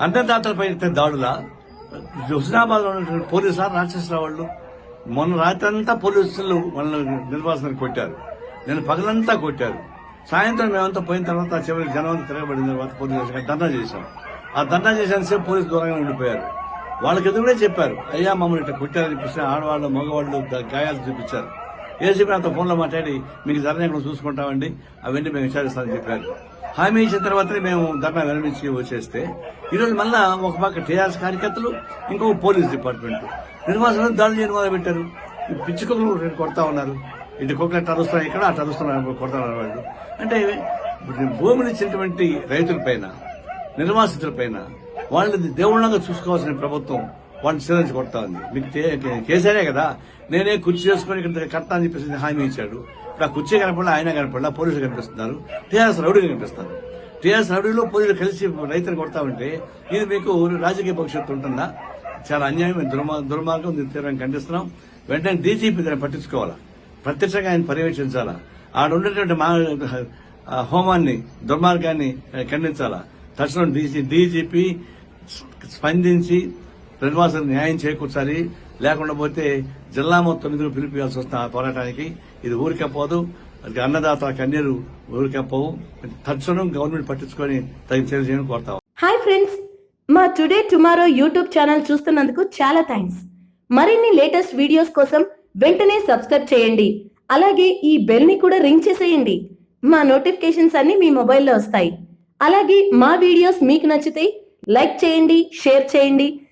అన్నదాతలపై దాడుల? హుస్నాబాద్లో ఉన్నటువంటి పోలీసు రాక్షసరావు వాళ్ళు మొన్న రాత్రి అంతా పోలీసులు మనల్ని నిర్వాసనకు కొట్టారు. నేను పగలంతా కొట్టారు. సాయంత్రం మేమంతా పోయిన తర్వాత చివరికి జనం తిరగబడిన తర్వాత పోలీసు ధర్నా చేశాం. ఆ ధర్నా చేసేంతసేపు పోలీసు దూరంగా ఉండిపోయారు. వాళ్ళకి ఎదురుగా చెప్పారు అయ్యా మమ్మల్ని ఇట్లా కొట్టారని చెప్పేసి ఆడవాళ్ళు మగవాళ్ళు గాయాలు చూపించారు. ఏసీపీ నాతో ఫోన్లో మాట్లాడి మీకు ధర్నా ఎక్కడ చూసుకుంటామండి? అవన్నీ మేము విచారిస్తామని చెప్పారు. హామీ ఇచ్చిన తర్వాతనే మేము ధర్నా విరమించి వచ్చేస్తే ఈరోజు మళ్ళా ఒక పక్క టీఆర్ఎస్ కార్యకర్తలు ఇంకొక పోలీస్ డిపార్ట్మెంట్. నిర్వాసనం దాడులు చేయడం మొదలు పెట్టారు. పిచ్చుకలు రెండు కొడతా ఉన్నారు. ఇటు కుక్కలు ఎట్లా అరుస్తున్నాయి ఇక్కడ అట్లా అరుస్తున్నారు ఉన్నారు వాళ్ళు. అంటే భూమిని ఇచ్చినటువంటి రైతులపైన నిర్వాసితులపైన వాళ్ళని దేవుళ్ళగా చూసుకోవాల్సిన ప్రభుత్వం వాళ్ళని సిరించి కొడతా ఉంది. మీకు తే- కేసీఆరే కదా? నేనే కుర్చీ చేసుకుని ఇక్కడ కడతా అని చెప్పేసి హామీ ఇచ్చాడు. ఇప్పుడు ఆ కుర్చీ కనపడలా ఆయన కనపడలా పోలీసులు కనిపిస్తున్నారు. టీఆర్ఎస్ రౌడీలు కనిపిస్తారు. టీఆర్ఎస్ రౌడీలో పోలీసులు కలిసి రైతులు కొడతా ఉంటే ఇది మీకు రాజకీయ భవిష్యత్తు ఉంటుందా? చాలా అన్యాయం దుర్మా దుర్మార్గం దీన్ని తీవ్రంగా ఖండిస్తున్నాం. వెంటనే డీజీపీ దాన్ని పట్టించుకోవాలా? ప్రత్యక్షంగా ఆయన పర్యవేక్షించాలా? ఆడ ఉన్నటువంటి మా హోమాన్ని దుర్మార్గాన్ని ఖండించాలా? తక్షణం డీజీ డీజీపీ స్పందించి నిర్వాసన న్యాయం చేకూర్చాలి. లేకుండా పోతే జిల్లా మొత్తం నిధులు పిలిపియాల్సి వస్తుంది ఆ పోరాటానికి. ఇది ఊరికే పోదు. అది అన్నదాత కన్నీరు ఊరికే పోవు. తక్షణం గవర్నమెంట్ పట్టించుకొని తగిన చర్య చేయని కోరుతాం హాయ్ ఫ్రెండ్స్. మా టుడే టుమారో యూట్యూబ్ ఛానల్ చూస్తున్నందుకు చాలా థ్యాంక్స్ మరిన్ని లేటెస్ట్ వీడియోస్ కోసం వెంటనే సబ్స్క్రైబ్ చేయండి. అలాగే ఈ బెల్ని కూడా రింగ్ చేసేయండి. మా నోటిఫికేషన్స్ అన్ని మీ మొబైల్లో వస్తాయి. అలాగే మా వీడియోస్ మీకు నచ్చితే లైక్ చేయండి షేర్ చేయండి.